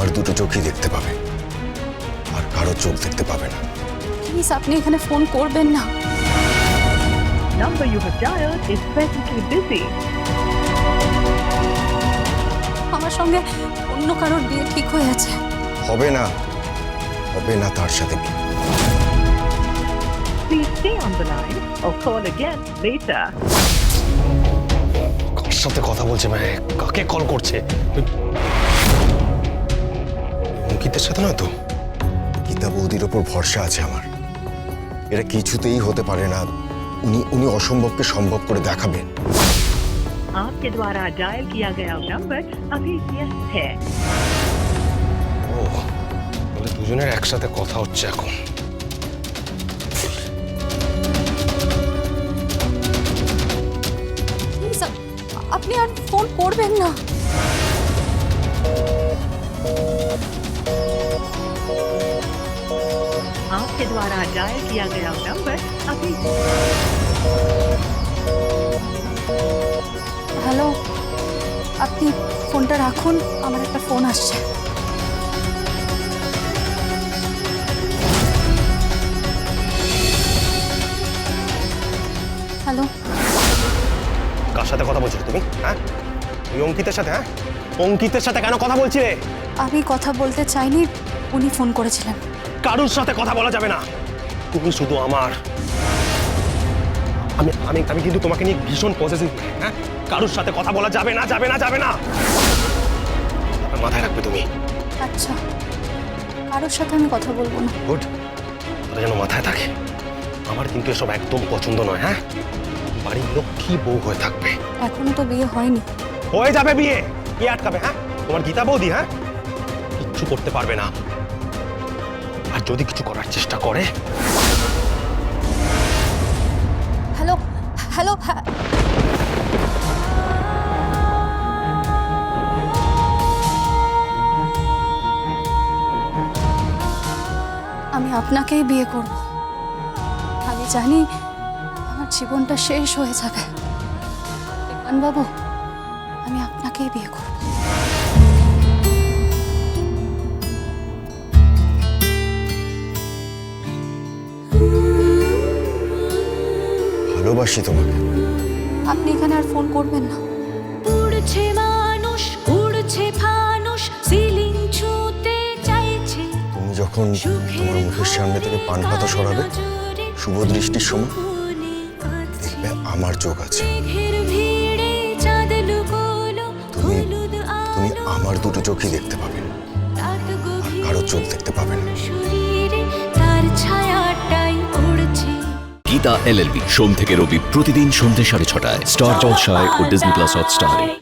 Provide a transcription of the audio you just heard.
আমার দুটো চোখই দেখতে পাবে। আর কারও চোখ দেখতে পাবে না। প্লিজ আপনি এখানে ফোন করবেন না। Number you have dialed is presently busy. আমার সঙ্গে অন্য কারোর বিয়ে ঠিক হয়ে আছে। হবে না। হবে না তার সাথে। Please stay on the line or call again later. কার সাথে কথা বলছে মানে? কাকে কল করছে? অঙ্কিতের সাথে না তো গীতা বৌদির ওপর ভরসা আছে আমার এটা কিছুতেই হতে পারে না উনি উনি অসম্ভবকে সম্ভব করে দেখাবেন आपके द्वारा डायल किया गया नंबर अभी व्यस्त है ও বলে দুজনের একসাথে কথা হচ্ছে এখন প্লিজ আপনি আর ফোন করবেন না आपके द्वारा डायल किया गया नंबर अभी হ্যালো আপনি ফোনটা রাখুন আমার একটা ফোন আসছে হ্যালো কার সাথে কথা বলছিলে তুমি হ্যাঁ ওই অঙ্কিতের সাথে হ্যাঁ অঙ্কিতের সাথে কেন কথা বলছিলে আমি কথা বলতে চাইনি উনি ফোন করেছিলেন। কারুর সাথে কথা বলা যাবে না। তুমি শুধু আমার। আমি আমি আমি কিন্তু তোমাকে নিয়ে ভীষণ পজিটিভ হ্যাঁ? কারুর সাথে কথা বলা যাবে না যাবে না যাবে না। মাথায় রাখবে তুমি। আচ্ছা। কারোর সাথে আমি কথা বলব না। গুড। ওটা যেন মাথায় থাকে। আমার কিন্তু এসব একদম পছন্দ নয় হ্যাঁ? বাড়ির লক্ষ্মী বউ হয়ে থাকবে। এখনও তো বিয়ে হয়নি। হয়ে যাবে বিয়ে। কে আটকাবে হ্যাঁ? তোমার গীতা বৌদি হ্যাঁ? কিচ্ছু করতে পারবে না। আর যদি কিছু করার চেষ্টা করে? হ্যালো হ্যালো হ্যাঁ। আমি আপনাকেই বিয়ে করব। আমি জানি আমার জীবনটা শেষ হয়ে যাবে। বাবু, আমি আপনাকেই বিয়ে করব। ভালোবাসি তোমাকে। আপনি এখানে আর ফোন করবেন না। উড়ছে মানুষ উড়ছে ফানুষ সিলিং ছুঁতে চাইছে। তুমি যখন তোমার মুখের সামনে থেকে পান পাতা সরাবে শুভ দৃষ্টির সময় দেখবে আমার চোখ আছে। মেঘের ভিড়ে চাঁদ তুমি তুমি আমার দুটো চোখই দেখতে পাবে। রাত কারও চোখ দেখতে গীতা এলএলবি সোম থেকে রবি প্রতিদিন সন্ধ্যে সাড়ে ছটায়। স্টার জলসায় ও ডিজনি প্লাস হটস্টারে।